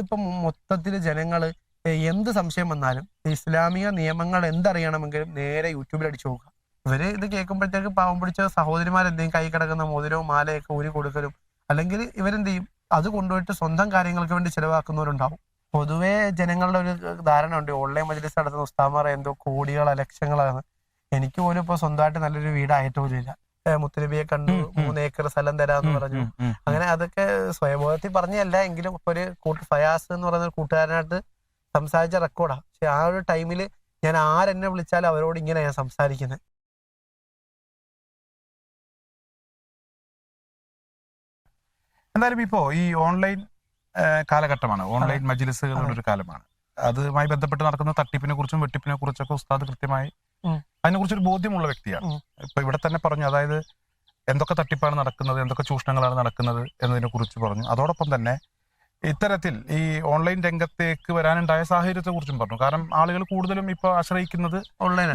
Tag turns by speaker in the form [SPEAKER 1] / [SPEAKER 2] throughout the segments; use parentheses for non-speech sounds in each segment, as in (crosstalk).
[SPEAKER 1] ഇന്നിപ്പം മൊത്തത്തിൽ ജനങ്ങൾ എന്ത് സംശയം വന്നാലും ഇസ്ലാമിക നിയമങ്ങൾ എന്തറിയണമെങ്കിലും നേരെ യൂട്യൂബിൽ അടിച്ചു നോക്കുക. ഇവർ ഇത് കേൾക്കുമ്പോഴത്തേക്ക് പാവം പിടിച്ച സഹോദരിമാരെന്തെങ്കിലും കൈ കിടക്കുന്ന മോതിരവും മാലയൊക്കെ ഊരി കൊടുക്കലും അല്ലെങ്കിൽ ഇവരെന്ത് ചെയ്യും അത് കൊണ്ടുപോയിട്ട് സ്വന്തം കാര്യങ്ങൾക്ക് വേണ്ടി ചിലവാക്കുന്നവരുണ്ടാവും. പൊതുവേ ജനങ്ങളുടെ ഒരു ധാരണ ഉണ്ട് ഓൺലൈൻ മജ്ലിസ് നടത്തുന്ന ഉസ്താമാർ എന്തോ കോടികളോ ലക്ഷങ്ങളാണ് എനിക്ക് പോലും ഇപ്പൊ സ്വന്തമായിട്ട് നല്ലൊരു വീടായിട്ട് പോലും ഇല്ല. മുത്തുനബിയെ കണ്ടു. മൂന്ന് ഏക്കർ സ്ഥലം തരാന്ന് പറഞ്ഞു. അങ്ങനെ അതൊക്കെ സ്വയബോധത്തിൽ പറഞ്ഞല്ല എങ്കിലും ഒരു കൂട്ട് ഫയാസ് എന്ന് പറയുന്ന ഒരു കൂട്ടുകാരനായിട്ട് സംസാരിച്ച റെക്കോർഡാ പക്ഷെ ആ ഒരു ടൈമിൽ ഞാൻ ആരെന്നെ വിളിച്ചാലും അവരോട് ഇങ്ങനെ ഞാൻ സംസാരിക്കുന്നത്
[SPEAKER 2] എന്തായാലും ഇപ്പോ ഈ ഓൺലൈൻ കാലഘട്ടമാണ്. ഓൺലൈൻ മജ്ലിസുകളുടെ ഒരു കാലമാണ്. അതുമായി ബന്ധപ്പെട്ട് നടക്കുന്ന തട്ടിപ്പിനെ കുറിച്ചും വെട്ടിപ്പിനെ കുറിച്ചൊക്കെ ഉസ്താദ് കൃത്യമായി. അതിനെക്കുറിച്ചൊരു ബോധ്യമുള്ള വ്യക്തിയാണ്. ഇപ്പൊ ഇവിടെ തന്നെ പറഞ്ഞു അതായത് എന്തൊക്കെ തട്ടിപ്പാണ് നടക്കുന്നത് എന്തൊക്കെ ചൂഷണങ്ങളാണ് നടക്കുന്നത് എന്നതിനെ കുറിച്ച് പറഞ്ഞു. അതോടൊപ്പം തന്നെ ഇത്തരത്തിൽ ഈ ഓൺലൈൻ രംഗത്തേക്ക് വരാനുണ്ടായ സാഹചര്യത്തെ കുറിച്ചും പറഞ്ഞു. കാരണം ആളുകൾ കൂടുതലും ഇപ്പൊ ആശ്രയിക്കുന്നത്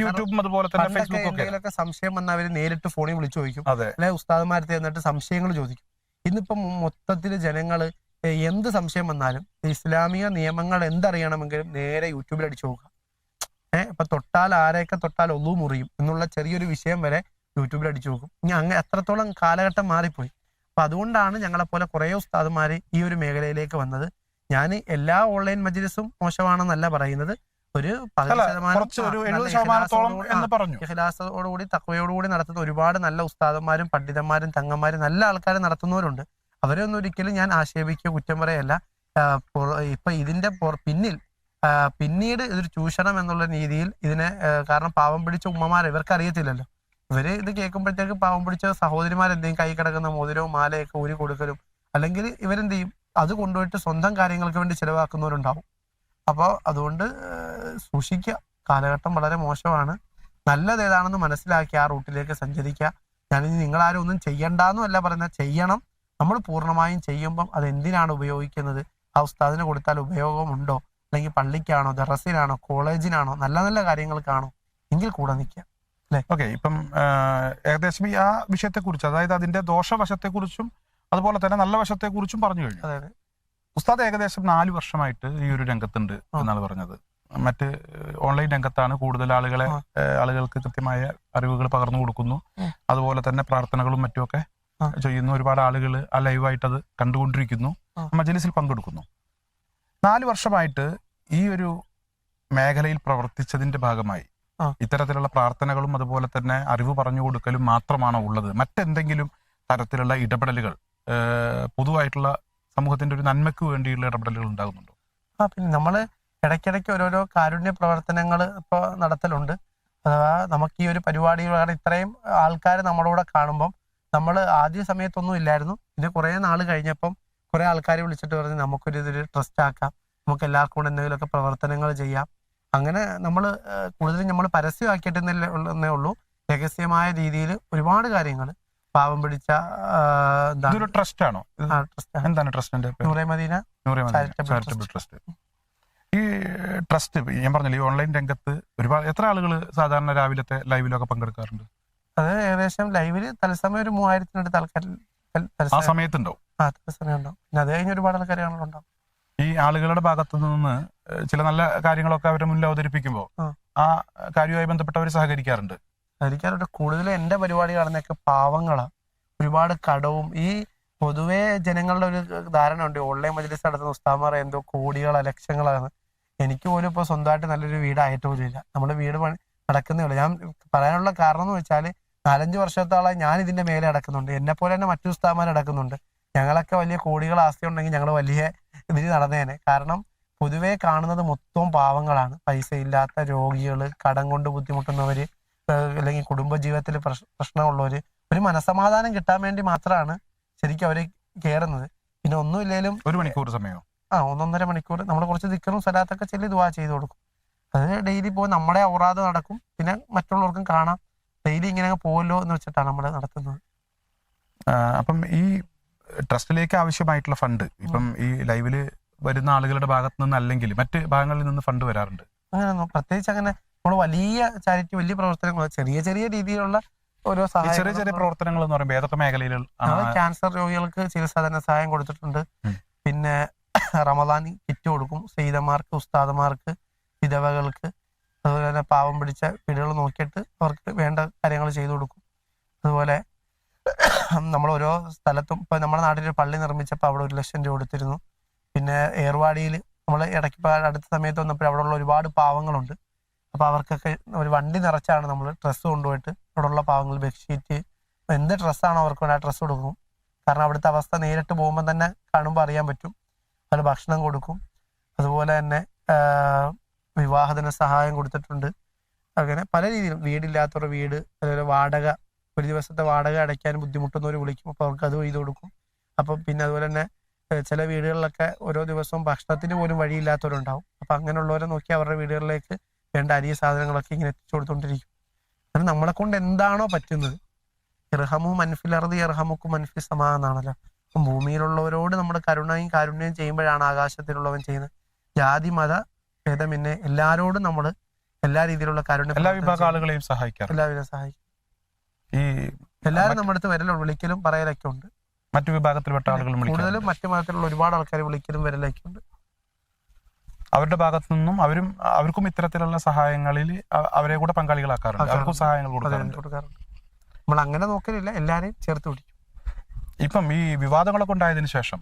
[SPEAKER 2] യൂട്യൂബും അതുപോലെ തന്നെ
[SPEAKER 1] ഫേസ്ബുക്കൊക്കെ സംശയം വന്നാൽ അവർ നേരിട്ട് ഫോണിൽ വിളിച്ചു ചോദിക്കും.
[SPEAKER 2] അതെ.
[SPEAKER 1] അല്ലെ ഉസ്താദുമാരത്തെ എന്നിട്ട് സംശയങ്ങൾ ചോദിക്കും. ഇന്നിപ്പം മൊത്തത്തിൽ ജനങ്ങൾ എന്ത് സംശയം വന്നാലും ഇസ്ലാമിക നിയമങ്ങൾ എന്തറിയണമെങ്കിലും നേരെ യൂട്യൂബിൽ അടിച്ചു നോക്കുക. ഇപ്പൊ തൊട്ടാൽ ആരെയൊക്കെ തൊട്ടാൽ ഒന്നു മുറിയും എന്നുള്ള ചെറിയൊരു വിഷയം വരെ യൂട്യൂബിൽ അടിച്ചു നോക്കും. ഇനി അങ്ങനെ എത്രത്തോളം കാലഘട്ടം മാറിപ്പോയി? അപ്പൊ അതുകൊണ്ടാണ് ഞങ്ങളെപ്പോലെ കുറേ ഉസ്താദുമാര് ഈ ഒരു മേഖലയിലേക്ക് വന്നത്. ഞാൻ എല്ലാ ഓൺലൈൻ മജ്ലിസും മോശമാണെന്നല്ല പറയുന്നത്. ഒരു ഇഖ്ലാസോടുകൂടി തക്വയോടുകൂടി നടത്തുന്ന ഒരുപാട് നല്ല ഉസ്താദന്മാരും പണ്ഡിതന്മാരും തങ്ങന്മാരും നല്ല ആൾക്കാരും നടത്തുന്നവരുണ്ട്. അവരെയൊന്നും ഒരിക്കലും ഞാൻ ആക്ഷേപിക്കുക കുറ്റം പറയല്ല ഇപ്പൊ ഇതിന്റെ പിന്നിൽ പിന്നീട് ഇതൊരു ചൂഷണം എന്നുള്ള രീതിയിൽ ഇതിനെ കാരണം പാവം പിടിച്ച ഉമ്മമാരെ ഇവർക്ക് അറിയത്തില്ലല്ലോ ഇവർ ഇത് കേൾക്കുമ്പോഴത്തേക്ക് പാവം പിടിച്ച സഹോദരിമാരെന്തെങ്കിലും കൈ കിടക്കുന്ന മോതിരവും മാലയൊക്കെ ഊരി കൊടുക്കലും അല്ലെങ്കിൽ ഇവരെന്ത് ചെയ്യും? അത് കൊണ്ടുപോയിട്ട് സ്വന്തം കാര്യങ്ങൾക്ക് വേണ്ടി ചിലവാക്കുന്നവരുണ്ടാവും. അപ്പോൾ അതുകൊണ്ട് സൂക്ഷിക്കുക കാലഘട്ടം വളരെ മോശമാണ്. നല്ലത് ഏതാണെന്ന് മനസ്സിലാക്കി ആ റൂട്ടിലേക്ക് സഞ്ചരിക്കുക ഞാനിനി നിങ്ങളാരും ഒന്നും ചെയ്യണ്ടെന്നും അല്ല പറയുന്നത്. ചെയ്യണം. നമ്മൾ പൂർണമായും ചെയ്യുമ്പം അത് എന്തിനാണ് ഉപയോഗിക്കുന്നത്? ആ ഉസ്താദിന് കൊടുത്താൽ ഉപയോഗമുണ്ടോ? അല്ലെങ്കിൽ പള്ളിക്കാണോ ദറസിനാണോ കോളേജിനാണോ നല്ല നല്ല കാര്യങ്ങൾക്കാണോ എങ്കിൽ കൂടെ നിൽക്കുക.
[SPEAKER 2] ഓക്കെ ഇപ്പം ഏകദേശം ഈ ആ വിഷയത്തെക്കുറിച്ച് അതായത് അതിന്റെ ദോഷവശത്തെക്കുറിച്ചും അതുപോലെ തന്നെ നല്ല വശത്തെക്കുറിച്ചും പറഞ്ഞു കഴിഞ്ഞു.
[SPEAKER 1] അതായത്
[SPEAKER 2] ഉസ്താദ് ഏകദേശം നാല് വർഷമായിട്ട് ഈ ഒരു രംഗത്തുണ്ട്. എന്നാണ് പറഞ്ഞത്. മറ്റ് ഓൺലൈൻ രംഗത്താണ് കൂടുതൽ ആളുകളെ ആളുകൾക്ക് കൃത്യമായ അറിവുകൾ പകർന്നു കൊടുക്കുന്നു. അതുപോലെ തന്നെ പ്രാർത്ഥനകളും മറ്റുമൊക്കെ. ചെയ്യുന്നു ഒരുപാട് ആളുകൾ ആ ലൈവായിട്ട് അത് കണ്ടുകൊണ്ടിരിക്കുന്നു. മജലിസിൽ പങ്കെടുക്കുന്നു. നാല് വർഷമായിട്ട് ഈ ഒരു മേഖലയിൽ പ്രവർത്തിച്ചതിന്റെ ഭാഗമായി. ഇത്തരത്തിലുള്ള പ്രാർത്ഥനകളും അതുപോലെ തന്നെ അറിവ് പറഞ്ഞു കൊടുക്കലും മാത്രമാണോ ഉള്ളത്? മറ്റെന്തെങ്കിലും തരത്തിലുള്ള ഇടപെടലുകൾ പൊതുവായിട്ടുള്ള സമൂഹത്തിന്റെ ഒരു നന്മയ്ക്ക് വേണ്ടിയുള്ള ഇടപെടലുകൾ ഉണ്ടാകുന്നുണ്ടോ?
[SPEAKER 1] ആ പിന്നെ നമ്മൾ ഇടയ്ക്കിടയ്ക്ക് ഓരോരോ കാരുണ്യ പ്രവർത്തനങ്ങൾ ഇപ്പോൾ നടത്തലുണ്ട്. അഥവാ നമുക്ക് ഈ ഒരു പരിപാടികൾ കാരണം ഇത്രയും ആൾക്കാർ നമ്മുടെ കൂടെ കാണുമ്പം നമ്മൾ ആദ്യ സമയത്തൊന്നും ഇല്ലായിരുന്നു. പിന്നെ കുറേ നാൾ കഴിഞ്ഞപ്പം കുറേ ആൾക്കാരെ വിളിച്ചിട്ട് പറഞ്ഞ് നമുക്കൊരു ഇതൊരു ട്രസ്റ്റ് ആക്കാം. നമുക്ക് എല്ലാവർക്കും കൂടെ എന്തെങ്കിലുമൊക്കെ പ്രവർത്തനങ്ങൾ ചെയ്യാം. അങ്ങനെ നമ്മൾ കൂടുതലും നമ്മൾ പരസ്യമാക്കിയിട്ടെന്നേ ഉള്ളൂ രഹസ്യമായ രീതിയിൽ ഒരുപാട് കാര്യങ്ങൾ പാവം പിടിച്ച എന്താണ്?
[SPEAKER 2] ട്രസ്റ്റ് ആണോ? എന്താണ് ട്രസ്റ്റിന്റെ ചാരിറ്റബിൾ ട്രസ്റ്റ് ഈ ട്രസ്റ്റ് ഞാൻ പറഞ്ഞില്ല ഈ ഓൺലൈൻ രംഗത്ത് ഒരുപാട് എത്ര ആളുകൾ സാധാരണ രാവിലത്തെ ലൈവിലൊക്കെ പങ്കെടുക്കാറുണ്ട്?
[SPEAKER 1] അത് ഏകദേശം ലൈവിൽ തത്സമയം ഒരു മൂവായിരത്തിനടുത്ത് ആൾക്കാർ
[SPEAKER 2] ആ സമയത്തുണ്ടാവും.
[SPEAKER 1] ആ തത്സമയം ഉണ്ടാവും പിന്നെ അത് കഴിഞ്ഞ് ഒരുപാട് ഉണ്ടാവും
[SPEAKER 2] ഈ ആളുകളുടെ ഭാഗത്തു നിന്ന് ചില നല്ല കാര്യങ്ങളൊക്കെ അവരുടെ മുന്നിൽ അവതരിപ്പിക്കുമ്പോൾ
[SPEAKER 1] ആ.
[SPEAKER 2] കാര്യവുമായി ബന്ധപ്പെട്ടവർ സഹകരിക്കാറുണ്ട്.
[SPEAKER 1] സഹകരിക്കാറുണ്ട്. കൂടുതലും എന്റെ പരിപാടി കാണുന്നൊക്കെ പാവങ്ങളാണ് ഒരുപാട് കടവും. ഈ പൊതുവേ ജനങ്ങളുടെ ഒരു ധാരണ ഉണ്ട് ഓൺലൈൻ മജ്ലിസ് നടത്തുന്ന ഉസ്താമാർ എന്തോ കോടികളോ ലക്ഷങ്ങളാണ് എനിക്ക് പോലും ഇപ്പൊ സ്വന്തമായിട്ട് നല്ലൊരു വീടായിട്ട് പോലും ഇല്ല. നമ്മുടെ വീട് പണി നടക്കുന്നേ ഉള്ളൂ. ഞാൻ പറയാനുള്ള കാരണം എന്ന് വെച്ചാൽ നാലഞ്ച് വർഷത്തോളം ഞാൻ ഇതിന്റെ മേലെ അടക്കുന്നുണ്ട്. എന്നെ പോലെ തന്നെ മറ്റു ഉസ്താമാർ അടക്കുന്നുണ്ട്. ഞങ്ങളൊക്കെ വലിയ കോടികൾ ആസ്തി ഉണ്ടെങ്കിൽ ഞങ്ങൾ വലിയ ഇതിൽ നടന്നേനെ. കാരണം പൊതുവേ കാണുന്നത് മൊത്തവും പാവങ്ങളാണ്. പൈസ ഇല്ലാത്ത രോഗികൾ കടം കൊണ്ട് ബുദ്ധിമുട്ടുന്നവർ അല്ലെങ്കിൽ കുടുംബജീവിതത്തിൽ പ്രശ് പ്രശ്നമുള്ളവര് ഒരു മനസമാധാനം കിട്ടാൻ വേണ്ടി മാത്രമാണ് ശരിക്കും അവർ കയറുന്നത് പിന്നെ ഒന്നുമില്ലേലും
[SPEAKER 2] ഒരു മണിക്കൂർ സമയമോ?
[SPEAKER 1] ആ ഒന്നൊന്നര മണിക്കൂർ. നമ്മൾ കുറച്ച് ദിക്കറും സ്ഥലത്തൊക്കെ ചെല്ലി ദുവാ ചെയ്ത് കൊടുക്കും അത് ഡെയിലി പോയി നമ്മുടെ ഔറാദ് നടക്കും. പിന്നെ മറ്റുള്ളവർക്കും കാണാം. ഡെയിലി ഇങ്ങനെ പോകല്ലോ പോവല്ലോ എന്ന് വെച്ചിട്ടാണ് നമ്മൾ നടത്തുന്നത്.
[SPEAKER 2] അപ്പം ഈ ട്രസ്റ്റിലേക്ക് ആവശ്യമായിട്ടുള്ള ഫണ്ട്. ഇപ്പം ഈ ലൈവിൽ വരുന്ന ആളുകളുടെ ഭാഗത്ത് നിന്നല്ലെങ്കിൽ മറ്റ് ഭാഗങ്ങളിൽ നിന്ന് ഫണ്ട് വരാറുണ്ട്.
[SPEAKER 1] അങ്ങനെ പ്രത്യേകിച്ച് അങ്ങനെ നമ്മൾ വലിയ ചാരിറ്റി വലിയ പ്രവർത്തനങ്ങൾ ചെറിയ ചെറിയ രീതിയിലുള്ള ഓരോ
[SPEAKER 2] ചെറിയ ചെറിയ പ്രവർത്തനങ്ങൾ എന്ന് പറയുമ്പോൾ ഏതൊക്കെ മേഖലയിൽ
[SPEAKER 1] ക്യാൻസർ രോഗികൾക്ക് ചികിത്സാ ധന സഹായം കൊടുത്തിട്ടുണ്ട്. പിന്നെ റമദാനി കിറ്റ് കിറ്റ് കൊടുക്കും. സീതമാർക്ക് ഉസ്താദമാർക്ക് വിധവകൾക്ക്. അതുപോലെ തന്നെ പാവം പിടിച്ച വീടുകൾ നോക്കിയിട്ട് അവർക്ക് വേണ്ട കാര്യങ്ങൾ ചെയ്തു കൊടുക്കും. അതുപോലെ (laughs) നമ്മൾ ഓരോ സ്ഥലത്തും ഇപ്പൊ നമ്മുടെ നാട്ടിൽ ഒരു പള്ളി നിർമ്മിച്ചപ്പോൾ അവിടെ ഒരു ലക്ഷം രൂപ കൊടുത്തിരുന്നു. പിന്നെ ഏർവാടിയിൽ നമ്മൾ ഇടയ്ക്ക് അടുത്ത സമയത്ത് വന്നപ്പോൾ അവിടെ ഉള്ള ഒരുപാട് പാവങ്ങളുണ്ട്. അപ്പൊ അവർക്കൊക്കെ ഒരു വണ്ടി നിറച്ചാണ് നമ്മൾ ഡ്രസ്സ് കൊണ്ടുപോയിട്ട് അവിടെയുള്ള പാവങ്ങൾ ബെഡ്ഷീറ്റ് എന്ത് ഡ്രസ്സാണോ അവർക്ക് വേണ്ട ഡ്രസ്സ് കൊടുക്കും. കാരണം അവിടുത്തെ അവസ്ഥ നേരിട്ട് പോകുമ്പോൾ തന്നെ കാണുമ്പോൾ അറിയാൻ പറ്റും. അതിൽ ഭക്ഷണം കൊടുക്കും. അതുപോലെ തന്നെ ആ, വിവാഹത്തിന് സഹായം കൊടുത്തിട്ടുണ്ട്. അങ്ങനെ പല രീതിയിലും വീടില്ലാത്തവരുടെ വീട് അതുപോലെ വാടക ഒരു ദിവസത്തെ വാടക അടയ്ക്കാൻ ബുദ്ധിമുട്ടുന്നവർ വിളിക്കും. അപ്പോൾ അവർക്ക് അത് ചെയ്ത് കൊടുക്കും. അപ്പം പിന്നെ അതുപോലെ തന്നെ ചില വീടുകളിലൊക്കെ ഓരോ ദിവസവും ഭക്ഷണത്തിന് പോലും വഴിയില്ലാത്തവരുണ്ടാവും. അപ്പം അങ്ങനെയുള്ളവരെ നോക്കി അവരുടെ വീടുകളിലേക്ക് വേണ്ട അരി സാധനങ്ങളൊക്കെ ഇങ്ങനെ എത്തിച്ചു കൊടുത്തോണ്ടിരിക്കും. അങ്ങനെ നമ്മളെ കൊണ്ട് എന്താണോ പറ്റുന്നത്. ഇർഹമു മൻഫിലറുതി ഇർഹമുക്കും മൻഫി സമാ എന്നാണല്ലോ. അപ്പം ഭൂമിയിലുള്ളവരോട് നമ്മൾ കരുണയും കാരുണ്യം ചെയ്യുമ്പോഴാണ് ആകാശത്തിലുള്ളവൻ ചെയ്യുന്നത്. ജാതി മത ഭേദമെന്നെ എല്ലാരോടും നമ്മൾ എല്ലാ രീതിയിലുള്ള കാരുണ്യം
[SPEAKER 2] എല്ലാ വിഭാഗ. ആളുകളെയും സഹായിക്കാം
[SPEAKER 1] എല്ലാവരും സഹായിക്കും.
[SPEAKER 2] ഈ
[SPEAKER 1] എല്ലാവരും നമ്മുടെ അടുത്ത് വിരലും വിളിക്കലും പറയലൊക്കെ ഉണ്ട്.
[SPEAKER 2] മറ്റു വിഭാഗത്തിൽപ്പെട്ട ആളുകളും
[SPEAKER 1] കൂടുതലും മറ്റു മതത്തിലുള്ള ഒരുപാട് ആൾക്കാർ വിളിക്കലും വരലൊക്കെ ഉണ്ട്.
[SPEAKER 2] അവരുടെ ഭാഗത്തു നിന്നും അവരും അവർക്കും ഇത്തരത്തിലുള്ള സഹായങ്ങളിൽ അവരെ കൂടെ പങ്കാളികളാക്കാറുണ്ട്. അവർക്കും. സഹായങ്ങൾ കൊടുക്കാറുണ്ട്.
[SPEAKER 1] നമ്മൾ അങ്ങനെ നോക്കലില്ല. എല്ലാരെയും ചേർത്ത് പിടിക്കും.
[SPEAKER 2] ഇപ്പം ഈ വിവാദങ്ങളൊക്കെ ഉണ്ടായതിനു ശേഷം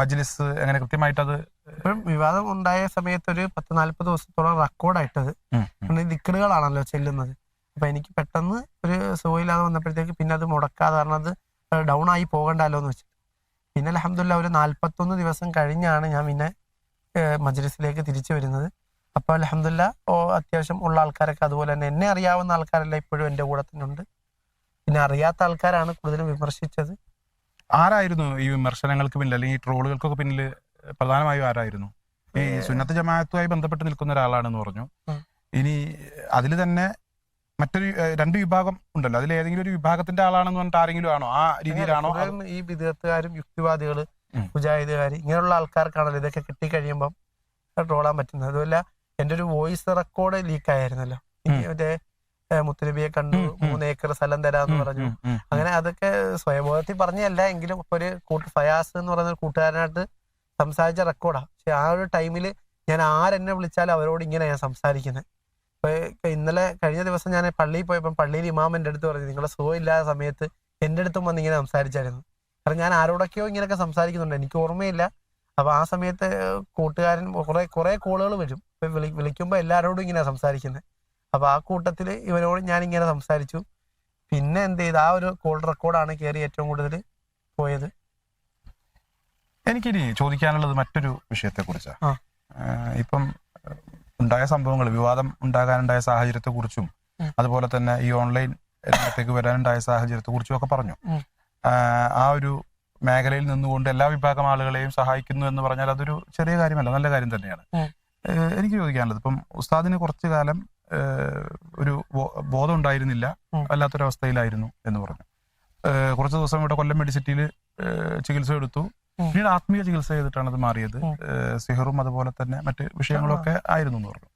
[SPEAKER 2] മജ്ലിസ് എങ്ങനെ കൃത്യമായിട്ട് അത്
[SPEAKER 1] ഇപ്പം വിവാദം ഉണ്ടായ സമയത്ത് ഒരു പത്ത് നാല്പത് ദിവസത്തോളം റെക്കോർഡായിട്ടത് ദിക്കറുകളാണല്ലോ ചെല്ലുന്നത്. അപ്പൊ എനിക്ക് പെട്ടെന്ന് ഒരു സുഖമില്ലാതെ വന്നപ്പോഴത്തേക്ക് പിന്നെ അത് മുടക്കാതെ കാരണം അത് ഡൗൺ ആയി പോകണ്ടല്ലോ എന്ന് വെച്ചു പിന്നെ അലഹമില്ല ഒരു നാല്പത്തൊന്ന് ദിവസം കഴിഞ്ഞാണ് ഞാൻ പിന്നെ മജ്ലിസിലേക്ക് തിരിച്ചു വരുന്നത്. അപ്പോൾ അലഹമില്ല ഓ അത്യാവശ്യം ഉള്ള ആൾക്കാരൊക്കെ അതുപോലെ തന്നെ എന്നെ അറിയാവുന്ന ആൾക്കാരല്ല ഇപ്പോഴും എന്റെ കൂടെ തന്നെ ഉണ്ട്. പിന്നെ അറിയാത്ത ആൾക്കാരാണ് കൂടുതലും വിമർശിച്ചത്.
[SPEAKER 2] ആരായിരുന്നു ഈ വിമർശനങ്ങൾക്ക് പിന്നിൽ? അല്ലെങ്കിൽ ട്രോളുകൾക്കൊക്കെ പിന്നിൽ പ്രധാനമായും ആരായിരുന്നു? ഈ സുന്നത്ത് ജമാഅത്തുമായി ബന്ധപ്പെട്ട് നിൽക്കുന്ന ഒരാളാണെന്ന് പറഞ്ഞു. ഇനി അതിൽ തന്നെ മറ്റൊരു രണ്ട് വിഭാഗം ഉണ്ടല്ലോ അതിൽ ഏതെങ്കിലും ഒരു വിഭാഗത്തിന്റെ ആളാണെന്ന് പറഞ്ഞിട്ട് ആരെങ്കിലും ആണോ ആ രീതിയിലാണോ
[SPEAKER 1] ഈ വിദഗ്ധക്കാരും യുക്തിവാദികൾ
[SPEAKER 2] ഉം.
[SPEAKER 1] മുജാഹിദുകാർ ഇങ്ങനെയുള്ള ആൾക്കാർക്കാണല്ലോ ഇതൊക്കെ കിട്ടിക്കഴിയുമ്പം ട്രോളാൻ പറ്റുന്നത് അതുമല്ല എന്റെ ഒരു വോയിസ് റെക്കോർഡ് ലീക്ക് ആയിരുന്നല്ലോ. മറ്റേ മുത്തലബിയെ കണ്ടു. മൂന്ന് ഏക്കർ സ്ഥലം തരാന്ന് പറഞ്ഞു. അങ്ങനെ അതൊക്കെ സ്വയബോധത്തിൽ പറഞ്ഞല്ല എങ്കിലും ഒരു കൂട്ട് ഫയാസ് എന്ന് പറയുന്ന ഒരു കൂട്ടുകാരനായിട്ട് സംസാരിച്ച റെക്കോർഡാ പക്ഷെ ആ ഒരു ടൈമിൽ ഞാൻ ആരെന്നെ വിളിച്ചാലും അവരോട് ഇങ്ങനെ ഞാൻ സംസാരിക്കുന്നത് ഇന്നലെ കഴിഞ്ഞ ദിവസം ഞാൻ പള്ളിയിൽ പോയപ്പോൾ പള്ളിയിൽ ഇമാം എന്റെ അടുത്ത് പറഞ്ഞു നിങ്ങളെ സുഖമില്ലാത്ത സമയത്ത് എന്റെ അടുത്തും വന്ന് ഇങ്ങനെ സംസാരിച്ചായിരുന്നു. കാരണം ഞാൻ ആരോടൊക്കെയോ ഇങ്ങനെയൊക്കെ സംസാരിക്കുന്നുണ്ട്. എനിക്ക് ഓർമ്മയില്ല. അപ്പൊ ആ സമയത്ത് കൂട്ടുകാരൻ കുറെ കുറെ കോളുകൾ വരും. ഇപ്പൊ വിളി വിളിക്കുമ്പോൾ എല്ലാവരോടും ഇങ്ങനെ സംസാരിക്കുന്നത് അപ്പൊ ആ കൂട്ടത്തിൽ ഇവരോട് ഞാൻ ഇങ്ങനെ സംസാരിച്ചു. പിന്നെ എന്ത് ചെയ്ത്? ആ ഒരു കോൾ റെക്കോർഡാണ് കയറി ഏറ്റവും കൂടുതൽ പോയത്.
[SPEAKER 2] എനിക്കിനി ചോദിക്കാനുള്ളത് മറ്റൊരു വിഷയത്തെ. കുറിച്ചാണ് ഇപ്പം ഉണ്ടായ സംഭവങ്ങൾ വിവാദം ഉണ്ടാകാനുണ്ടായ സാഹചര്യത്തെ കുറിച്ചും അതുപോലെ തന്നെ ഈ ഓൺലൈൻ രംഗത്തേക്ക് വരാനുണ്ടായ സാഹചര്യത്തെ കുറിച്ചും ഒക്കെ പറഞ്ഞു. ആ ഒരു മേഖലയിൽ നിന്നുകൊണ്ട് എല്ലാ വിഭാഗം ആളുകളെയും സഹായിക്കുന്നു എന്ന് പറഞ്ഞാൽ അതൊരു ചെറിയ കാര്യമല്ല നല്ല കാര്യം തന്നെയാണ്. എനിക്ക് ചോദിക്കാനുള്ളത് ഇപ്പം ഉസ്താദിന് കുറച്ചു കാലം ഒരു ബോധം ഉണ്ടായിരുന്നില്ല. വല്ലാത്തൊരവസ്ഥയിലായിരുന്നു എന്ന് പറഞ്ഞു. കുറച്ച് ദിവസം ഇവിടെ കൊല്ലം മെഡിസിറ്റിയിൽ ചികിത്സ എടുത്തു. പിന്നീട് ആത്മീയ ചികിത്സ ചെയ്തിട്ടാണ് അത് മാറിയത്. സിഹറും അതുപോലെ തന്നെ മറ്റ് വിഷയങ്ങളൊക്കെ ആയിരുന്നു എന്ന് പറഞ്ഞു.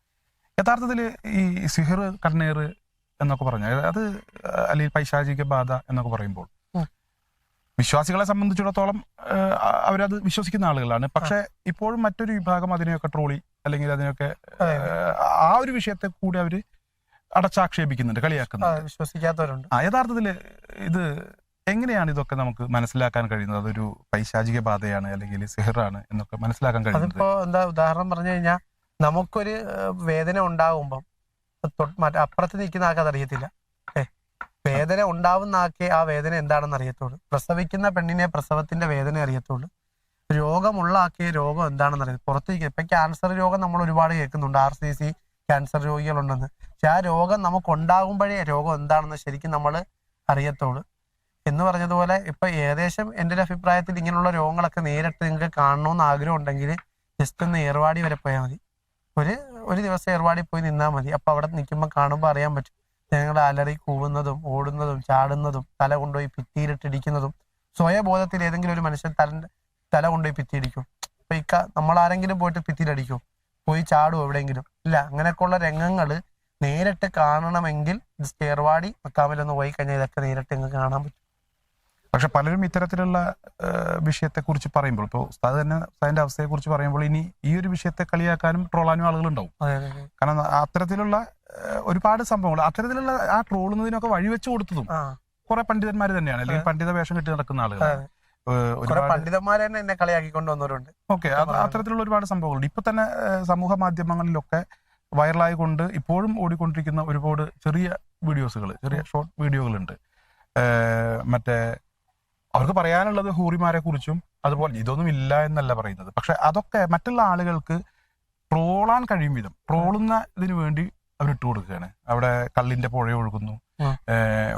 [SPEAKER 2] യഥാർത്ഥത്തിൽ ഈ സിഹർ കണ്ണീർ എന്നൊക്കെ പറഞ്ഞാൽ അത് അല്ലെങ്കിൽ പൈശാചിക ബാധ എന്നൊക്കെ പറയുമ്പോൾ വിശ്വാസികളെ സംബന്ധിച്ചിടത്തോളം അവരത് വിശ്വസിക്കുന്ന ആളുകളാണ്. പക്ഷെ ഇപ്പോഴും മറ്റൊരു വിഭാഗം അതിനെയൊക്കെ ട്രോളി അല്ലെങ്കിൽ അതിനൊക്കെ ആ ഒരു വിഷയത്തെ കൂടി അവർ അടച്ചാക്ഷേപിക്കുന്നുണ്ട് കളിയാക്കുന്നുണ്ട്.
[SPEAKER 1] വിശ്വസിക്കാത്തവരുണ്ട്.
[SPEAKER 2] യഥാർത്ഥത്തിൽ യഥാർത്ഥത്തിൽ ഇത് എങ്ങനെയാണ് ഇതൊക്കെ നമുക്ക് മനസ്സിലാക്കാൻ കഴിയുന്നത്? അതൊരു പൈശാചിക ബാധയാണ് അല്ലെങ്കിൽ സിഹറാണ് എന്നൊക്കെ മനസ്സിലാക്കാൻ കഴിയുന്നത്?
[SPEAKER 1] അതിപ്പോ എന്താ ഉദാഹരണം പറഞ്ഞു കഴിഞ്ഞാൽ നമുക്കൊരു വേദന ഉണ്ടാകുമ്പം അപ്പുറത്ത് നിൽക്കുന്ന ആൾക്ക് അതറിയത്തില്ല. വേദന ഉണ്ടാവുന്ന ആക്കെ ആ വേദന എന്താണെന്ന് അറിയത്തുള്ളൂ. പ്രസവിക്കുന്ന പെണ്ണിനെ പ്രസവത്തിന്റെ വേദന അറിയത്തുള്ളൂ. രോഗമുള്ള ആക്കിയ രോഗം എന്താണെന്ന് അറിയാം പുറത്തേക്ക് ഇപ്പൊ ക്യാൻസർ രോഗം നമ്മൾ ഒരുപാട് കേൾക്കുന്നുണ്ട്. ആർ സി സി ക്യാൻസർ രോഗികളുണ്ടെന്ന്. പക്ഷെ ആ രോഗം നമുക്ക് ഉണ്ടാകുമ്പോഴേ രോഗം എന്താണെന്ന് ശരിക്കും നമ്മൾ അറിയത്തുള്ളൂ. എന്ന് പറഞ്ഞതുപോലെ ഇപ്പൊ ഏകദേശം എന്റെ ഒരു അഭിപ്രായത്തിൽ ഇങ്ങനെയുള്ള രോഗങ്ങളൊക്കെ നേരിട്ട് നിങ്ങൾക്ക് കാണണമെന്ന് ആഗ്രഹം ഉണ്ടെങ്കിൽ ജസ്റ്റ് ഒന്ന് ഏർവാടി വരെ പോയാൽ മതി. ഒരു ഒരു ദിവസം ഏർവാടി പോയി നിന്നാൽ മതി. അപ്പൊ അവിടെ നിൽക്കുമ്പോൾ കാണുമ്പോൾ അറിയാൻ പറ്റും. ഞങ്ങൾ അലറി കൂവുന്നതും ഓടുന്നതും ചാടുന്നതും തല കൊണ്ടുപോയി ഭിത്തിയിലിട്ടിടിക്കുന്നതും സ്വയബോധത്തിൽ ഏതെങ്കിലും ഒരു മനുഷ്യൻ തല തല കൊണ്ടുപോയി ഭിത്തിയിടിക്കും അപ്പൊ ഇക്ക നമ്മൾ ആരെങ്കിലും പോയിട്ട് ഭിത്തിയിലടിക്കും? പോയി ചാടുമോ എവിടെയെങ്കിലും? ഇല്ല അങ്ങനെയൊക്കെയുള്ള രംഗങ്ങൾ നേരിട്ട് കാണണമെങ്കിൽ ഏർവാടി മക്കാമിലൊന്ന് പോയി കഴിഞ്ഞാൽ ഇതൊക്കെ നേരിട്ട് നിങ്ങൾക്ക് കാണാൻ പറ്റും.
[SPEAKER 2] പക്ഷെ പലരും ഇത്തരത്തിലുള്ള വിഷയത്തെ കുറിച്ച് പറയുമ്പോൾ ഇപ്പോൾ ഉസ്താദ് തന്നെ ഉസ്താദിന്റെ അവസ്ഥയെ കുറിച്ച് പറയുമ്പോൾ ഇനി ഈ ഒരു വിഷയത്തെ കളിയാക്കാനും ട്രോളാനും ആളുകളുണ്ടാവും. കാരണം അത്തരത്തിലുള്ള ഒരുപാട് സംഭവങ്ങൾ അത്തരത്തിലുള്ള ആ ട്രോളുന്നതിനൊക്കെ വഴിവെച്ച് കൊടുത്തതും കുറെ പണ്ഡിതന്മാർ തന്നെയാണ്. അല്ലെങ്കിൽ പണ്ഡിത വേഷം കെട്ടി നടക്കുന്ന ആളുകൾ
[SPEAKER 1] പണ്ഡിതന്മാരെ തന്നെ എന്നെ കളിയാക്കിക്കൊണ്ട് വന്നവരുണ്ട്.
[SPEAKER 2] ഓക്കെ അത്തരത്തിലുള്ള ഒരുപാട് സംഭവങ്ങളുണ്ട്. ഇപ്പൊ തന്നെ സമൂഹ മാധ്യമങ്ങളിലൊക്കെ വൈറലായി കൊണ്ട് ഇപ്പോഴും ഓടിക്കൊണ്ടിരിക്കുന്ന ഒരുപാട് ചെറിയ വീഡിയോസുകൾ ചെറിയ ഷോർട്ട് വീഡിയോകളുണ്ട്. മറ്റേ അവർക്ക് പറയാനുള്ളത് ഹൂറിമാരെ കുറിച്ചും അതുപോലെ ഇതൊന്നും ഇല്ല എന്നല്ല പറയുന്നത്. പക്ഷെ അതൊക്കെ മറ്റുള്ള ആളുകൾക്ക് ട്രോളാൻ കഴിയും വിധം. ട്രോളുന്ന ഇതിന് വേണ്ടി അവർ ഇട്ട് കൊടുക്കുകയാണ്. അവിടെ കള്ളിന്റെ പുഴ ഒഴുകുന്നു.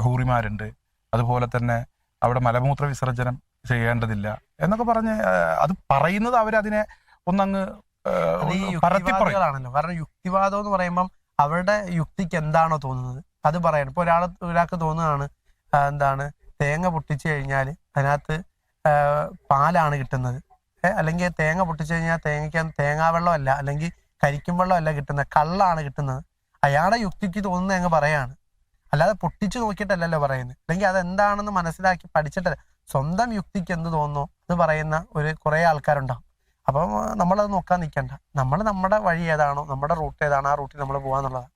[SPEAKER 2] ഹൂറിമാരുണ്ട്. അതുപോലെ തന്നെ അവിടെ മലമൂത്ര വിസർജനം ചെയ്യേണ്ടതില്ല എന്നൊക്കെ പറഞ്ഞ് അത് പറയുന്നത് അവരതിനെ ഒന്നങ്ങ് പറയുകയാണല്ലോ
[SPEAKER 1] യുക്തിവാദികളാണല്ലോ. കാരണം യുക്തിവാദം എന്ന് പറയുമ്പം അവരുടെ യുക്തിക്ക് എന്താണോ തോന്നുന്നത്? അത് പറയണം ഇപ്പൊ ഒരാൾ ഒരാൾക്ക് തോന്നുകയാണ് എന്താണ് തേങ്ങ പൊട്ടിച്ചു കഴിഞ്ഞാൽ അതിനകത്ത് പാലാണ് കിട്ടുന്നത്. അല്ലെങ്കിൽ തേങ്ങ പൊട്ടിച്ചു കഴിഞ്ഞാൽ തേങ്ങയ്ക്ക് തേങ്ങാ വെള്ളമല്ല അല്ലെങ്കിൽ കരിക്കും വെള്ളമല്ല കിട്ടുന്നത് കള്ളാണ് കിട്ടുന്നത്. അയാളുടെ യുക്തിക്ക് തോന്നുന്ന അങ്ങ് പറയാണ്. അല്ലാതെ പൊട്ടിച്ചു നോക്കിയിട്ടല്ലല്ലോ പറയുന്നത്. അല്ലെങ്കിൽ അതെന്താണെന്ന് മനസ്സിലാക്കി പഠിച്ചിട്ടല്ല. സ്വന്തം യുക്തിക്ക് എന്ത് തോന്നുന്നു അത് പറയുന്ന ഒരു കുറെ ആൾക്കാരുണ്ടാവും. അപ്പം നമ്മളത് നോക്കാൻ നിൽക്കണ്ട. നമ്മൾ നമ്മുടെ വഴി ഏതാണോ നമ്മുടെ റൂട്ട് ഏതാണോ ആ റൂട്ടിൽ നമ്മൾ പോകാന്നുള്ളതാണ്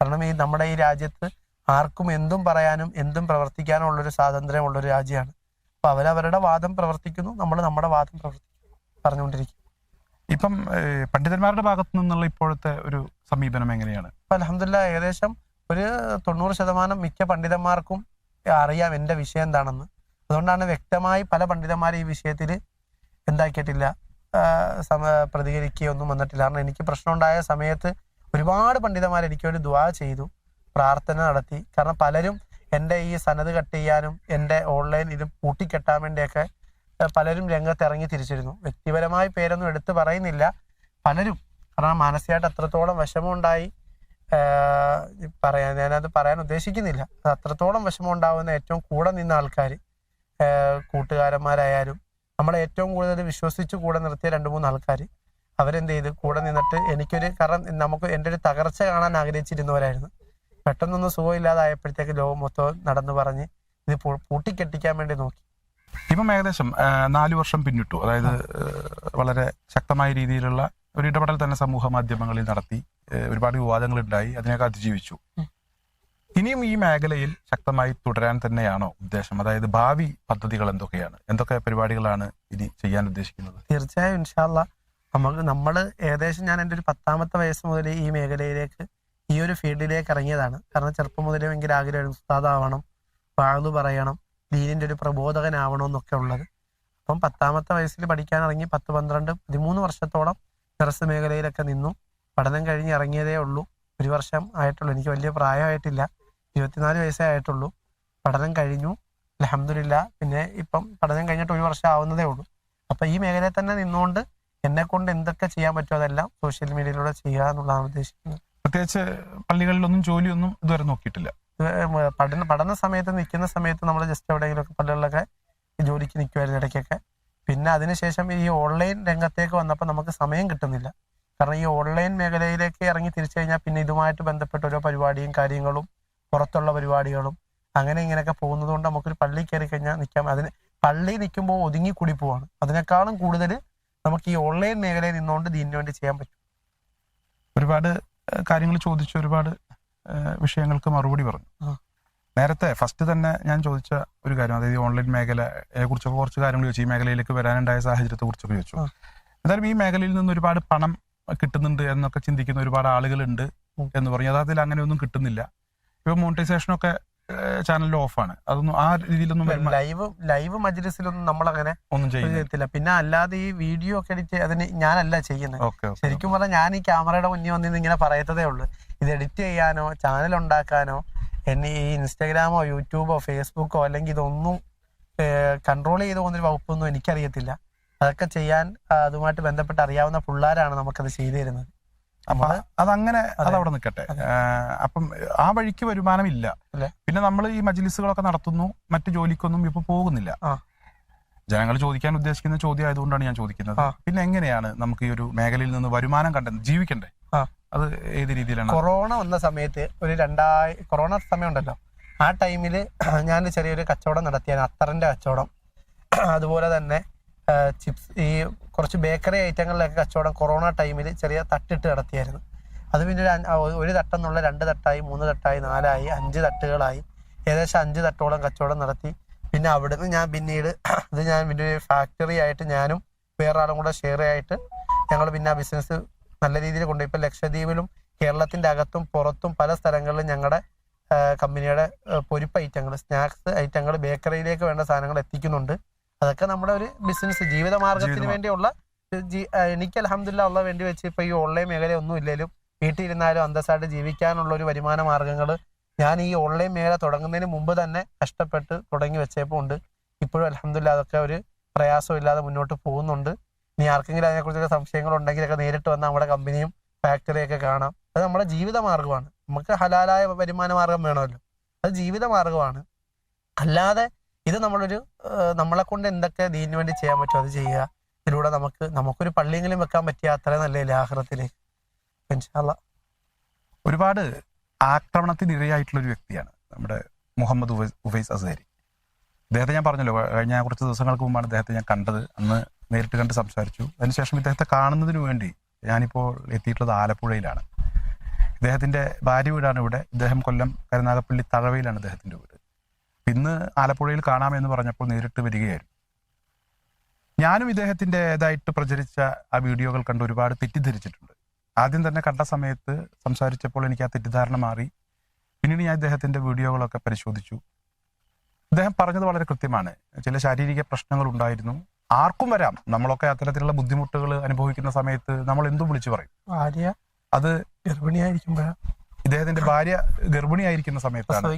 [SPEAKER 1] കാരണം ഈ നമ്മുടെ ഈ രാജ്യത്ത് ആർക്കും എന്തും പറയാനും എന്തും പ്രവർത്തിക്കാനും ഉള്ളൊരു സ്വാതന്ത്ര്യമുള്ള ഒരു രാജ്യമാണ്. അപ്പൊ അവരവരുടെ വാദം പ്രവർത്തിക്കുന്നു നമ്മൾ നമ്മുടെ വാദം പ്രവർത്തിക്കുന്നു പറഞ്ഞുകൊണ്ടിരിക്കും
[SPEAKER 2] ഇപ്പം പണ്ഡിതന്മാരുടെ ഭാഗത്തു നിന്നുള്ള ഇപ്പോഴത്തെ ഒരു സമീപനം എങ്ങനെയാണ്?
[SPEAKER 1] ഇപ്പൊ അലഹമില്ല ഏകദേശം ഒരു തൊണ്ണൂറ് ശതമാനം മിക്ക പണ്ഡിതന്മാർക്കും അറിയാം എന്റെ വിഷയം എന്താണെന്ന്. അതുകൊണ്ടാണ് വ്യക്തമായി പല പണ്ഡിതന്മാരും ഈ വിഷയത്തിൽ എന്താക്കിയിട്ടില്ല സമ പ്രതികരിക്കുകയൊന്നും വന്നിട്ടില്ല. കാരണം എനിക്ക് പ്രശ്നം ഉണ്ടായ സമയത്ത് ഒരുപാട് പണ്ഡിതന്മാർ എനിക്ക് വേണ്ടി ദ്വാ ചെയ്തു. പ്രാർത്ഥന നടത്തി. കാരണം പലരും എന്റെ ഈ സനത് കട്ട് ചെയ്യാനും എന്റെ ഓൺലൈൻ ഇത് പൂട്ടിക്കെട്ടാൻ വേണ്ടിയൊക്കെ പലരും രംഗത്ത് ഇറങ്ങി തിരിച്ചിരുന്നു. വ്യക്തിപരമായി പേരൊന്നും എടുത്തു പറയുന്നില്ല. പലരും കാരണം മാനസികമായിട്ട് അത്രത്തോളം വിഷമമുണ്ടായി. പറയാൻ ഞാനത് പറയാൻ ഉദ്ദേശിക്കുന്നില്ല. അത് അത്രത്തോളം വിഷമം ഉണ്ടാവുന്ന ഏറ്റവും കൂടെ നിന്ന ആൾക്കാർ കൂട്ടുകാരന്മാരായാലും നമ്മളെ ഏറ്റവും കൂടുതൽ വിശ്വസിച്ച് കൂടെ നിർത്തിയ രണ്ട് മൂന്ന് ആൾക്കാർ അവരെന്ത് ചെയ്ത്? കൂടെ നിന്നിട്ട് എനിക്കൊരു കാരണം നമുക്ക് എന്റെ ഒരു തകർച്ച കാണാൻ ആഗ്രഹിച്ചിരുന്നവരായിരുന്നു. പെട്ടെന്നൊന്നും സുഖമില്ലാതായപ്പോഴത്തേക്ക് ലോകം മൊത്തം നടന്നു പറഞ്ഞ് ഇത് പൂട്ടിക്കെട്ടിക്കാൻ വേണ്ടി നോക്കി.
[SPEAKER 2] ഇപ്പം ഏകദേശം നാലു നാല് വർഷം പിന്നിട്ടു. അതായത് വളരെ ശക്തമായ രീതിയിലുള്ള ഒരു ഇടപെടൽ തന്നെ സമൂഹ മാധ്യമങ്ങളിൽ നടത്തി ഒരുപാട് വിവാദങ്ങൾ ഉണ്ടായി അതിനൊക്കെ അതിജീവിച്ചു. ഇനിയും ഈ മേഖലയിൽ ശക്തമായി തുടരാൻ തന്നെയാണോ ഉദ്ദേശം? അതായത് ഭാവി പദ്ധതികൾ എന്തൊക്കെയാണ്? എന്തൊക്കെ പരിപാടികളാണ് ഇനി ചെയ്യാൻ ഉദ്ദേശിക്കുന്നത്?
[SPEAKER 1] തീർച്ചയായും ഇൻഷാല്ല നമുക്ക് നമ്മൾ ഏകദേശം ഞാൻ എന്റെ ഒരു പത്താമത്തെ വയസ്സ് മുതൽ ഈ മേഖലയിലേക്ക് ഈ ഒരു ഫീൽഡിലേക്ക് ഇറങ്ങിയതാണ്. കാരണം ചെറുപ്പം മുതലേ ഭയങ്കര ആഗ്രഹമായിരുന്നു ഉസ്താദാവണം വാഴ്ന്നു പറയണം ദീനിന്റെ ഒരു പ്രബോധകനാവണം എന്നൊക്കെ ഉള്ളത്. അപ്പം പത്താമത്തെ വയസ്സിൽ പഠിക്കാൻ ഇറങ്ങി പത്ത് പന്ത്രണ്ട് പതിമൂന്ന് വർഷത്തോളം ചെറസ് മേഖലയിലൊക്കെ നിന്നു. പഠനം കഴിഞ്ഞ് ഇറങ്ങിയതേ ഉള്ളൂ. ഒരു വർഷം ആയിട്ടുള്ളൂ. എനിക്ക് വലിയ പ്രായമായിട്ടില്ല. ഇരുപത്തിനാല് വയസ്സേ ആയിട്ടുള്ളൂ. പഠനം കഴിഞ്ഞു. അലഹമില്ല പിന്നെ ഇപ്പം പഠനം കഴിഞ്ഞിട്ട് ഒരു വർഷം ആവുന്നതേ ഉള്ളൂ. അപ്പൊ ഈ മേഖലയിൽ തന്നെ നിന്നുകൊണ്ട് എന്നെ കൊണ്ട് എന്തൊക്കെ ചെയ്യാൻ പറ്റുമോ അതെല്ലാം സോഷ്യൽ മീഡിയയിലൂടെ ചെയ്യുക എന്നുള്ളതാണ് ഉദ്ദേശിക്കുന്നത്.
[SPEAKER 2] പ്രത്യേകിച്ച് പള്ളികളിലൊന്നും ജോലിയൊന്നും ഇതുവരെ നോക്കിയിട്ടില്ല.
[SPEAKER 1] പഠന പഠന സമയത്ത് നിൽക്കുന്ന സമയത്ത് നമ്മൾ ജസ്റ്റ് എവിടെയെങ്കിലുമൊക്കെ പള്ളികളിലൊക്കെ ജോലിക്ക് നിൽക്കുമായിരുന്നു ഇടയ്ക്കൊക്കെ. പിന്നെ അതിനുശേഷം ഈ ഓൺലൈൻ രംഗത്തേക്ക് വന്നപ്പോൾ നമുക്ക് സമയം കിട്ടുന്നില്ല. കാരണം ഈ ഓൺലൈൻ മേഖലയിലേക്ക് ഇറങ്ങി തിരിച്ചു കഴിഞ്ഞാൽ പിന്നെ ഇതുമായിട്ട് ബന്ധപ്പെട്ട ഓരോ പരിപാടിയും കാര്യങ്ങളും പുറത്തുള്ള പരിപാടികളും അങ്ങനെ ഇങ്ങനെയൊക്കെ പോകുന്നത് കൊണ്ട് നമുക്കൊരു പള്ളി കയറി കഴിഞ്ഞാൽ നിൽക്കാം അതിന് പള്ളി നിൽക്കുമ്പോൾ ഒതുങ്ങി കൂടി പോവാണ്. അതിനേക്കാളും കൂടുതൽ നമുക്ക് ഈ ഓൺലൈൻ മേഖലയിൽ നിന്നുകൊണ്ട് ദീനിന് വേണ്ടി ചെയ്യാൻ പറ്റും.
[SPEAKER 2] ഒരുപാട് കാര്യങ്ങൾ ചോദിച്ച ഒരുപാട് വിഷയങ്ങൾക്ക് മറുപടി പറഞ്ഞു. നേരത്തെ ഫസ്റ്റ് തന്നെ ഞാൻ ചോദിച്ച ഒരു കാര്യം അതായത് ഓൺലൈൻ മേഖലയെ കുറിച്ചൊക്കെ കുറച്ച് കാര്യങ്ങൾ ചോദിച്ചു. ഈ മേഖലയിലേക്ക് വരാനുണ്ടായ സാഹചര്യത്തെ കുറിച്ചൊക്കെ ചോദിച്ചു. എന്തായാലും ഈ മേഖലയിൽ നിന്ന് ഒരുപാട് പണം കിട്ടുന്നുണ്ട് എന്നൊക്കെ ചിന്തിക്കുന്ന ഒരുപാട് ആളുകളുണ്ട് എന്ന് പറഞ്ഞു. യഥാർത്ഥത്തിൽ അങ്ങനെയൊന്നും കിട്ടുന്നില്ല. ഇപ്പൊ മോണിറ്റൈസേഷനൊക്കെ ചാനലിൽ ഓഫാണ് അതൊന്നും ആ രീതിയിലൊന്നും
[SPEAKER 1] ലൈവ് ലൈവ് മജ്ലിസിലൊന്നും നമ്മളങ്ങനെ
[SPEAKER 2] ഒന്നും ചെയ്യുന്നില്ല.
[SPEAKER 1] ചെയ്യത്തില്ല. പിന്നെ അല്ലാതെ ഈ വീഡിയോ ഒക്കെ എഡിറ്റ് അതിന് ഞാനല്ല ചെയ്യുന്നത്. ശരിക്കും പറഞ്ഞാൽ ഞാൻ ഈ ക്യാമറയുടെ മുന്നിൽ വന്നിന്ന് ഇങ്ങനെ പറയത്തതേ ഉള്ളൂ. ഇത് എഡിറ്റ് ചെയ്യാനോ ചാനൽ ഉണ്ടാക്കാനോ എന്നെ ഈ ഇൻസ്റ്റാഗ്രാമോ യൂട്യൂബോ ഫേസ്ബുക്കോ അല്ലെങ്കിൽ ഇതൊന്നും കൺട്രോൾ ചെയ്ത് പോകുന്നൊരു വകുപ്പൊന്നും എനിക്കറിയത്തില്ല. അതൊക്കെ ചെയ്യാൻ അതുമായിട്ട് ബന്ധപ്പെട്ട് അറിയാവുന്ന പിള്ളേരാണ് നമുക്കത് ചെയ്തു തരുന്നത്.
[SPEAKER 2] അപ്പൊ അതങ്ങനെ
[SPEAKER 1] അതെ.
[SPEAKER 2] അതവിടെ നിൽക്കട്ടെ അപ്പം ആ വഴിക്ക് വരുമാനമില്ല.
[SPEAKER 1] ഇല്ല.
[SPEAKER 2] പിന്നെ നമ്മൾ ഈ മജ്ലിസുകളൊക്കെ നടത്തുന്നു മറ്റു ജോലിക്കൊന്നും ഇപ്പൊ പോകുന്നില്ല. ജനങ്ങൾ ചോദിക്കാൻ ഉദ്ദേശിക്കുന്ന ചോദ്യം ആയതുകൊണ്ടാണ് ഞാൻ ചോദിക്കുന്നത്. പിന്നെ എങ്ങനെയാണ് നമുക്ക് ഈ ഒരു മേഖലയിൽ നിന്ന് വരുമാനം കണ്ടെന്ന് ജീവിക്കണ്ടേ? അത് ഏത് രീതിയിലാണ്?
[SPEAKER 1] കൊറോണ വന്ന സമയത്ത് ഒരു രണ്ടായി കൊറോണ സമയം ഉണ്ടല്ലോ. ആ ടൈമിൽ ഞാൻ ചെറിയൊരു കച്ചവടം നടത്തിയാണ് അത്തറിന്റെ കച്ചവടം. അതുപോലെ തന്നെ ചിപ്സ് ഈ കുറച്ച് ബേക്കറി ഐറ്റങ്ങളിലൊക്കെ കച്ചവടം കൊറോണ ടൈമിൽ ചെറിയ തട്ടിട്ട് നടത്തിയായിരുന്നു. അത് പിന്നെ ഒരു ഒരു തട്ടെന്നുള്ള രണ്ട് തട്ടായി മൂന്ന് തട്ടായി നാലായി അഞ്ച് തട്ടുകളായി. ഏകദേശം അഞ്ച് തട്ടോളം കച്ചവടം നടത്തി. പിന്നെ അവിടുന്ന് ഞാൻ പിന്നീട് (clears throat) ഇത് ഞാൻ പിന്നെ ഒരു ഫാക്ടറി ആയിട്ട് ഞാനും വേറെ ആളും കൂടെ ഷെയർ ആയിട്ട് ഞങ്ങൾ പിന്നെ ആ ബിസിനസ് നല്ല രീതിയിൽ കൊണ്ടുപോയി. ഇപ്പം ലക്ഷദ്വീപിലും കേരളത്തിന്റെ അകത്തും പുറത്തും പല സ്ഥലങ്ങളിലും ഞങ്ങളുടെ കമ്പനിയുടെ പൊരിപ്പ് ഐറ്റങ്ങൾ സ്നാക്സ് ഐറ്റങ്ങൾ ബേക്കറിയിലേക്ക് വേണ്ട സാധനങ്ങൾ എത്തിക്കുന്നുണ്ട്. അതൊക്കെ നമ്മുടെ ഒരു ബിസിനസ് ജീവിത മാർഗത്തിന് വേണ്ടിയുള്ള എനിക്ക് അലഹമില്ല ഉള്ള വേണ്ടി വെച്ച് ഇപ്പൊ ഈ ഓൺലൈൻ മേഖല ഒന്നും ഇല്ലെങ്കിലും വീട്ടിലിരുന്നാലും അന്തസ്സായിട്ട് ജീവിക്കാനുള്ള ഒരു വരുമാന മാർഗങ്ങൾ ഞാൻ ഈ ഓൺലൈൻ മേഖല തുടങ്ങുന്നതിന് മുമ്പ് തന്നെ കഷ്ടപ്പെട്ട് തുടങ്ങി വെച്ചപ്പോൾ ഉണ്ട്. ഇപ്പോഴും അലഹമില്ല അതൊക്കെ ഒരു പ്രയാസമില്ലാതെ മുന്നോട്ട് പോകുന്നുണ്ട്. ഇനി ആർക്കെങ്കിലും അതിനെക്കുറിച്ചൊക്കെ സംശയങ്ങൾ ഉണ്ടെങ്കിൽ ഉണ്ടെങ്കിലൊക്കെ നേരിട്ട് വന്ന് നമ്മുടെ കമ്പനിയും ഫാക്ടറിയൊക്കെ കാണാം. അത് നമ്മുടെ ജീവിത മാർഗമാണ് നമുക്ക് ഹലാലായ വരുമാന മാർഗം വേണമല്ലോ. അത് ജീവിത മാർഗമാണ് അല്ലാതെ ഇത് നമ്മളൊരു നമ്മളെ കൊണ്ട് എന്തൊക്കെ ദീനിന് വേണ്ടി ചെയ്യാൻ പറ്റുമോ അത് ചെയ്യുക. ഇതിലൂടെ നമുക്ക് നമുക്കൊരു പള്ളിയെങ്കിലും വെക്കാൻ പറ്റിയ അത്രയും നല്ലതില്ല ആഹ്റത്തിലേക്ക് ഇൻഷാല്ലാ
[SPEAKER 2] ഒരുപാട് ആക്രമണത്തിന് ഇരയായിട്ടുള്ള ഒരു വ്യക്തിയാണ് നമ്മുടെ മുഹമ്മദ് ഉവൈസ് അസേരി അദ്ദേഹത്തെ ഞാൻ പറഞ്ഞല്ലോ കഴിഞ്ഞ കുറച്ച് ദിവസങ്ങൾക്ക് മുമ്പാണ് അദ്ദേഹത്തെ ഞാൻ കണ്ടത്. അന്ന് നേരിട്ട് കണ്ട് സംസാരിച്ചു. അതിനുശേഷം ഇദ്ദേഹത്തെ കാണുന്നതിന് വേണ്ടി ഞാനിപ്പോൾ എത്തിയിട്ടുള്ളത് ആലപ്പുഴയിലാണ്. ഇദ്ദേഹത്തിന്റെ ഭാര്യ വീടാണ് ഇവിടെ. ഇദ്ദേഹം കൊല്ലം കരുനാഗപ്പള്ളി തഴവയിലാണ് ഇദ്ദേഹത്തിന്റെ വീട്. ഇന്ന് ആലപ്പുഴയിൽ കാണാമെന്ന് പറഞ്ഞപ്പോൾ നേരിട്ട് വരികയായിരുന്നു. ഞാനും ഇദ്ദേഹത്തിന്റെതായിട്ട് പ്രചരിച്ച ആ വീഡിയോകൾ കണ്ട് ഒരുപാട് തെറ്റിദ്ധരിച്ചിട്ടുണ്ട്. ആദ്യം തന്നെ കണ്ട സമയത്ത് സംസാരിച്ചപ്പോൾ എനിക്ക് ആ തെറ്റിദ്ധാരണ മാറി. പിന്നീട് ഞാൻ ഇദ്ദേഹത്തിന്റെ വീഡിയോകളൊക്കെ പരിശോധിച്ചു. അദ്ദേഹം പറഞ്ഞത് വളരെ കൃത്യമാണ്. ചില ശാരീരിക പ്രശ്നങ്ങൾ ഉണ്ടായിരുന്നു. ആർക്കും വരാം. നമ്മളൊക്കെ അത്തരത്തിലുള്ള ബുദ്ധിമുട്ടുകൾ അനുഭവിക്കുന്ന സമയത്ത് നമ്മൾ എന്തും വിളിച്ചു പറയും?
[SPEAKER 1] ഭാര്യ
[SPEAKER 2] അത്
[SPEAKER 1] ഗർഭിണിയായിരിക്കുമ്പോഴാണ്
[SPEAKER 2] ഇദ്ദേഹത്തിന്റെ ഭാര്യ ഗർഭിണിയായിരിക്കുന്ന സമയത്താണ്.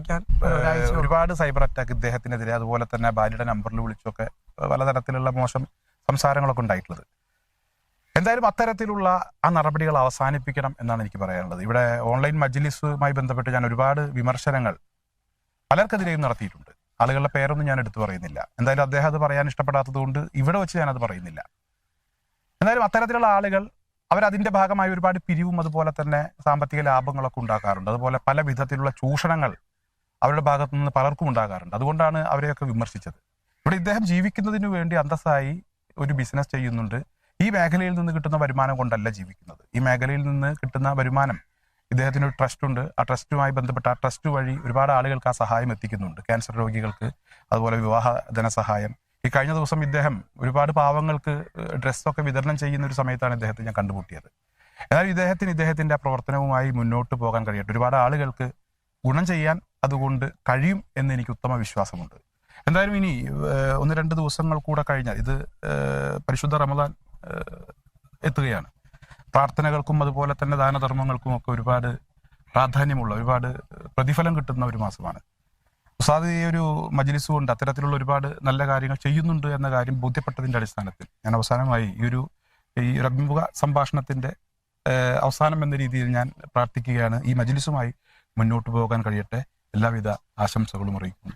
[SPEAKER 2] ഒരുപാട് സൈബർ അറ്റാക്ക് ഇദ്ദേഹത്തിനെതിരെ അതുപോലെ തന്നെ ഭാര്യയുടെ നമ്പറിൽ വിളിച്ചൊക്കെ പലതരത്തിലുള്ള മോശം സംസാരങ്ങളൊക്കെ ഉണ്ടായിട്ടുള്ളത്. എന്തായാലും അത്തരത്തിലുള്ള ആ നടപടികൾ അവസാനിപ്പിക്കണം എന്നാണ് എനിക്ക് പറയാനുള്ളത്. ഇവിടെ ഓൺലൈൻ മജ്ലിസുമായി ബന്ധപ്പെട്ട് ഞാൻ ഒരുപാട് വിമർശനങ്ങൾ പലർക്കെതിരെയും നടത്തിയിട്ടുണ്ട്. ആളുകളുടെ പേരൊന്നും ഞാൻ എടുത്തു പറയുന്നില്ല. എന്തായാലും അദ്ദേഹം അത് പറയാൻ ഇഷ്ടപ്പെടാത്തത് കൊണ്ട് ഇവിടെ വെച്ച് ഞാനത് പറയുന്നില്ല. എന്തായാലും അത്തരത്തിലുള്ള ആളുകൾ അവരതിന്റെ ഭാഗമായി ഒരുപാട് പിരിവും അതുപോലെ തന്നെ സാമ്പത്തിക ലാഭങ്ങളൊക്കെ ഉണ്ടാക്കാറുണ്ട്. അതുപോലെ പല വിധത്തിലുള്ള ചൂഷണങ്ങൾ അവരുടെ ഭാഗത്തു നിന്ന് പലർക്കും ഉണ്ടാകാറുണ്ട്. അതുകൊണ്ടാണ് അവരെയൊക്കെ വിമർശിച്ചത്. ഇവിടെ ഇദ്ദേഹം ജീവിക്കുന്നതിന് വേണ്ടി അന്തസ്സായി ഒരു ബിസിനസ് ചെയ്യുന്നുണ്ട്. ഈ മേഖലയിൽ നിന്ന് കിട്ടുന്ന വരുമാനം കൊണ്ടല്ല ജീവിക്കുന്നത്. ഈ മേഖലയിൽ നിന്ന് കിട്ടുന്ന വരുമാനം ഇദ്ദേഹത്തിന് ഒരു ട്രസ്റ്റ് ഉണ്ട്. ആ ട്രസ്റ്റുമായി ബന്ധപ്പെട്ട ആ ട്രസ്റ്റ് വഴി ഒരുപാട് ആളുകൾക്ക് ആ സഹായം എത്തിക്കുന്നുണ്ട്. ക്യാൻസർ രോഗികൾക്ക് അതുപോലെ വിവാഹ ധനസഹായം ഈ കഴിഞ്ഞ ദിവസം ഇദ്ദേഹം ഒരുപാട് പാവങ്ങൾക്ക് ഡ്രസ്സൊക്കെ വിതരണം ചെയ്യുന്ന ഒരു സമയത്താണ് ഇദ്ദേഹത്തെ ഞാൻ കണ്ടുമുട്ടിയത്. എന്നാലും ഇദ്ദേഹത്തിന് ഇദ്ദേഹത്തിന്റെ ആ പ്രവർത്തനവുമായി മുന്നോട്ട് പോകാൻ കഴിയട്ടെ. ഒരുപാട് ആളുകൾക്ക് ഗുണം ചെയ്യാൻ അതുകൊണ്ട് കഴിയും എന്ന് എനിക്ക് ഉത്തമ വിശ്വാസമുണ്ട്. എന്തായാലും ഇനി ഒന്ന് രണ്ട് ദിവസങ്ങൾ കൂടെ കഴിഞ്ഞാൽ ഇത് പരിശുദ്ധ റമദാൻ എത്തുകയാണ്. പ്രാർത്ഥനകൾക്കും അതുപോലെ തന്നെ ദാനധർമ്മങ്ങൾക്കും ഒക്കെ ഒരുപാട് പ്രാധാന്യമുള്ള ഒരുപാട് പ്രതിഫലം കിട്ടുന്ന ഒരു മാസമാണ്. ഉസാദ് ഈ ഒരു മജ്ലിസ് കൊണ്ട് അത്തരത്തിലുള്ള ഒരുപാട് നല്ല കാര്യങ്ങൾ ചെയ്യുന്നുണ്ട് എന്ന കാര്യം ബോധ്യപ്പെട്ടതിന്റെ അടിസ്ഥാനത്തിൽ ഞാൻ അവസാനമായി ഈ ഒരു ഈ അഭിമുഖ സംഭാഷണത്തിന്റെ അവസാനം എന്ന രീതിയിൽ ഞാൻ പ്രാർത്ഥിക്കുകയാണ്. ഈ മജ്ലിസുമായി മുന്നോട്ട് പോകാൻ കഴിയട്ടെ. എല്ലാവിധ ആശംസകളും അറിയിക്കുന്നു.